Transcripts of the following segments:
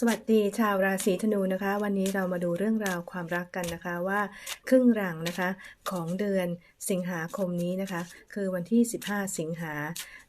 สวัสดีชาวราศีธนูนะคะ วันนี้เรามาดูเรื่องราวความรักกันนะคะว่าครึ่งหลังนะคะของเดือนสิงหาคมนี้นะคะ คือวันที่ 15 สิงหา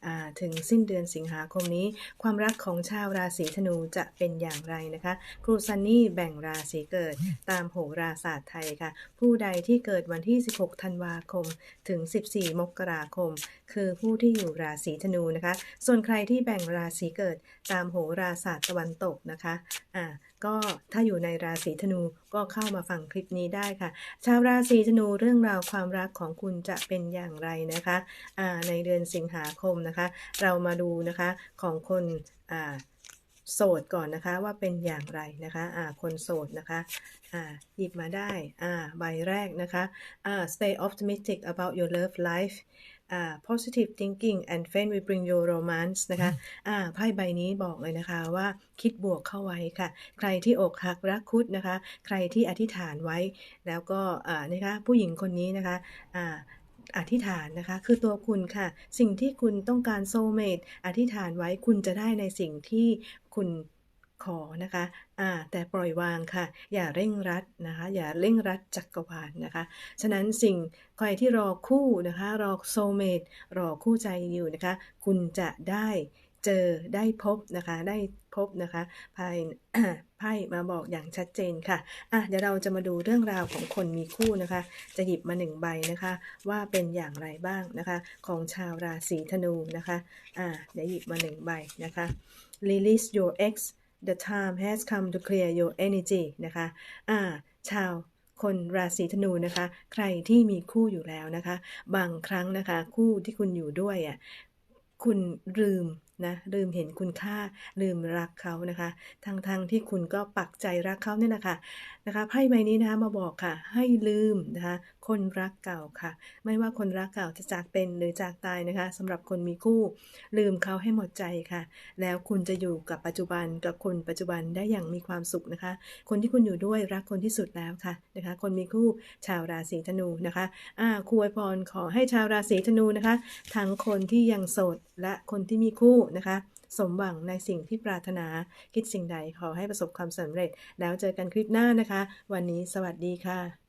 อ่าถึงสิ้นเดือนสิงหาคมนี้ ความรักของชาวราศีธนูจะเป็นอย่างไรนะคะ ครูซันนี่แบ่งราศีเกิดตามโหราศาสตร์ไทยค่ะ ผู้ใดที่เกิดวันที่ 16 ธันวาคม ถึง 14 มกราคม คือผู้ที่อยู่ราศีธนูนะคะ ส่วนใครที่แบ่งราศีเกิดตามโหราศาสตร์ตะวันตกนะคะอ่าก็ถ้าอยู่ในราศีธนูก็เข้ามาฟังคลิปนี้ได้ค่ะ ชาวราศีธนูเรื่องราวความรักของคุณจะเป็นอย่างไรนะคะอ่าในเดือนสิงหาคมนะคะ เรามาดูนะคะของคนอ่าโสดก่อนนะคะว่าเป็นอย่างไรนะคะอ่าคนโสดนะคะอ่าหยิบมาได้อ่าใบแรกนะคะอ่า stay optimistic about your love life positive thinking and fate will bring you romance นะคะอ่าไพ่ใบนี้บอกเลยนะคะว่าคิดบวกเข้าไว้ค่ะ ใครที่อกหักรักคุดนะคะ ใครที่อธิษฐานไว้ แล้วก็อ่านะคะผู้หญิงคนนี้นะคะอ่าอธิษฐานนะคะ คือตัวคุณค่ะ สิ่งที่คุณต้องการโซเมตอธิษฐานไว้คุณจะได้ในสิ่งที่คุณ ขอนะคะอ่าแต่ปล่อยวางค่ะ อย่าเร่งรัดนะคะ อย่าเร่งรัดจักรวาลนะคะ ฉะนั้นสิ่งใครที่รอคู่นะคะ รอโซเมตรอคู่ใจอยู่นะคะ คุณจะได้เจอได้พบนะคะ ได้พบนะคะภายไพ่มาบอกอย่างชัดเจนค่ะอะ เดี๋ยวเราจะมาดูเรื่องราวของคนมีคู่นะคะ จะหยิบมาหนึ่งใบนะคะ ว่าเป็นอย่างไรบ้างนะคะ ของชาวราศีธนูนะคะ อ่าเดี๋ยวหยิบมาหนึ่งใบนะคะ release your ex the time has come to clear your energy นะคะอ่าชาวคนราศีธนูนะคะ ใครที่มีคู่อยู่แล้วนะคะ บางครั้งนะคะ คู่ที่คุณอยู่ด้วยอะคุณลืมนะลืมเห็นคุณค่าลืมรักเขานะคะทั้งๆทที่คุณก็ปักใจรักเขาเนี่ยนะคะนะคะไพ่ใบนี้นะคะมาบอกค่ะ ให้ลืมนะคะ คนรักเก่าค่ะ ไม่ว่าคนรักเก่าจะจากเป็นหรือจากตายนะคะสำหรับคนมีคู่ลืมเขาให้หมดใจค่ะ แล้วคุณจะอยู่กับปัจจุบันกับคนปัจจุบันได้อย่างมีความสุขนะคะ คนที่คุณอยู่ด้วยรักคนที่สุดแล้วค่ะนะคะ คนมีคู่ชาวราศีธนูนะคะอ่าครูอวยพรขอให้ชาวราศีธนูนะคะ ทั้งคนที่ยังโสดและคนที่มีคู่นะคะสมหวังในสิ่งที่ปรารถนาคิดสิ่งใดขอให้ประสบความสำเร็จ แล้วเจอกันคลิปหน้านะคะ วันนี้สวัสดีค่ะ